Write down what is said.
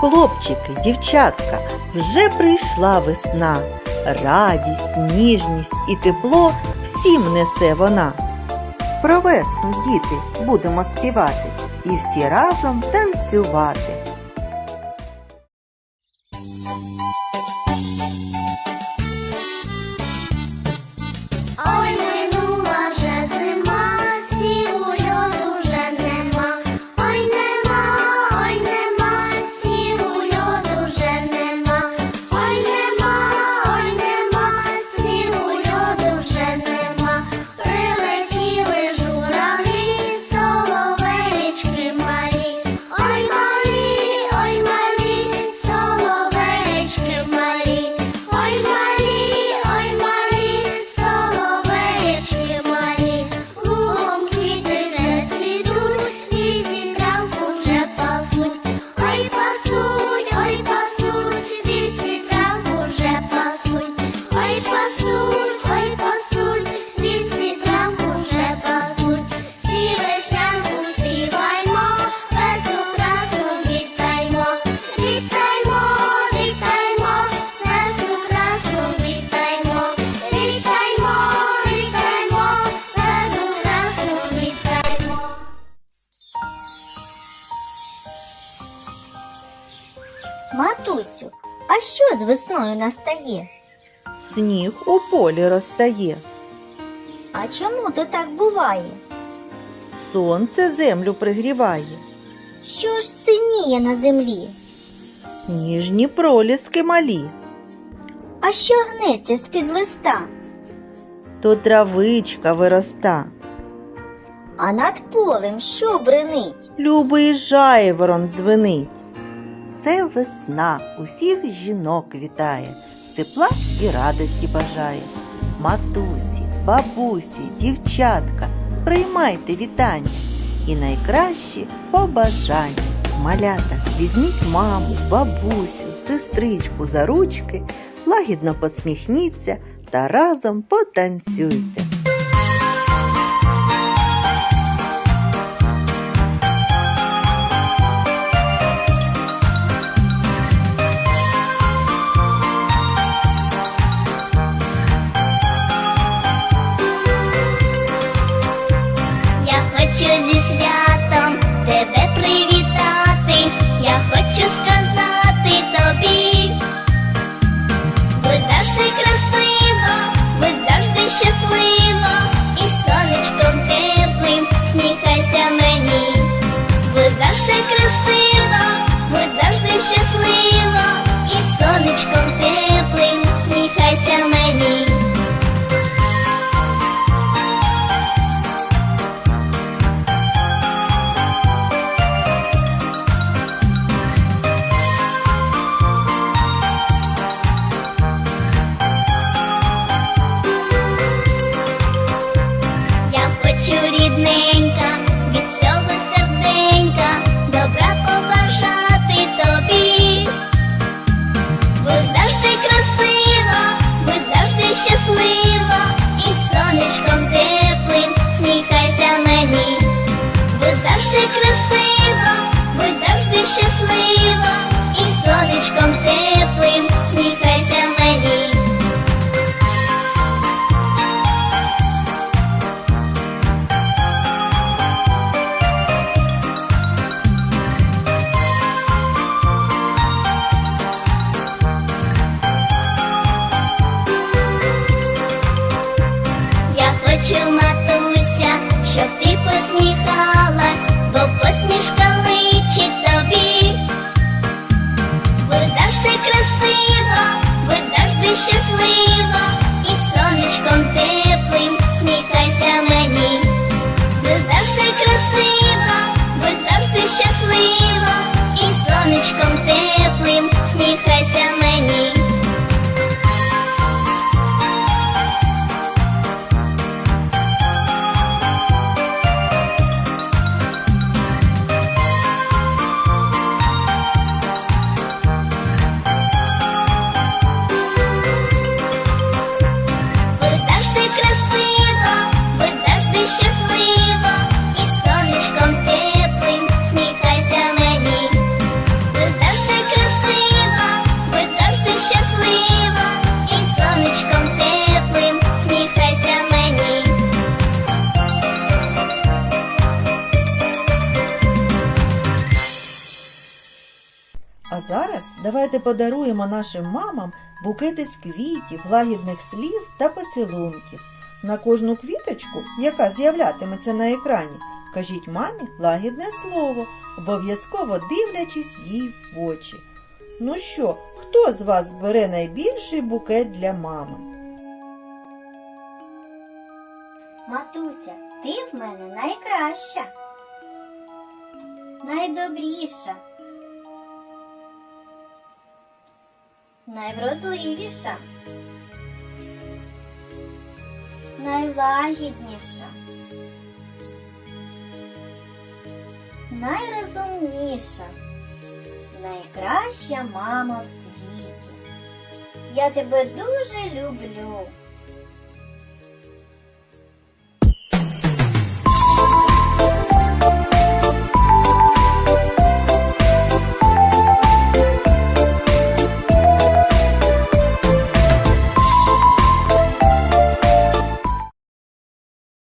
хлопчики, дівчатка, вже прийшла весна. Радість, ніжність і тепло всім несе вона. Про весну, діти, будемо співати і всі разом танцювати. Матусю, а що з весною настає? Сніг у полі розтає, А чому то так буває? сонце землю пригріває, Що ж синіє на землі? ніжні проліски малі, А що гнеться з-під листа? то травичка вироста. А над полем що бренить? Любий жайворон дзвенить. Це весна усіх жінок вітає, тепла і радості бажає. Матусі, бабусі, дівчатка, приймайте вітання і найкращі побажання. Малята, візьміть маму, бабусю, сестричку за ручки, лагідно посміхніться та разом потанцюйте. 美没你。Щоб ти посміхалась, бо посмішка давайте подаруємо нашим мамам букети з квітів, лагідних слів та поцілунків. На кожну квіточку, яка з'являтиметься на екрані, кажіть мамі лагідне слово, обов'язково дивлячись їй в очі. Ну що, хто з вас збере найбільший букет для мами? Матуся, ти в мене найкраща, найдобріша, найвродливіша, найлагідніша, найрозумніша, найкраща мама в світі. Я тебе дуже люблю.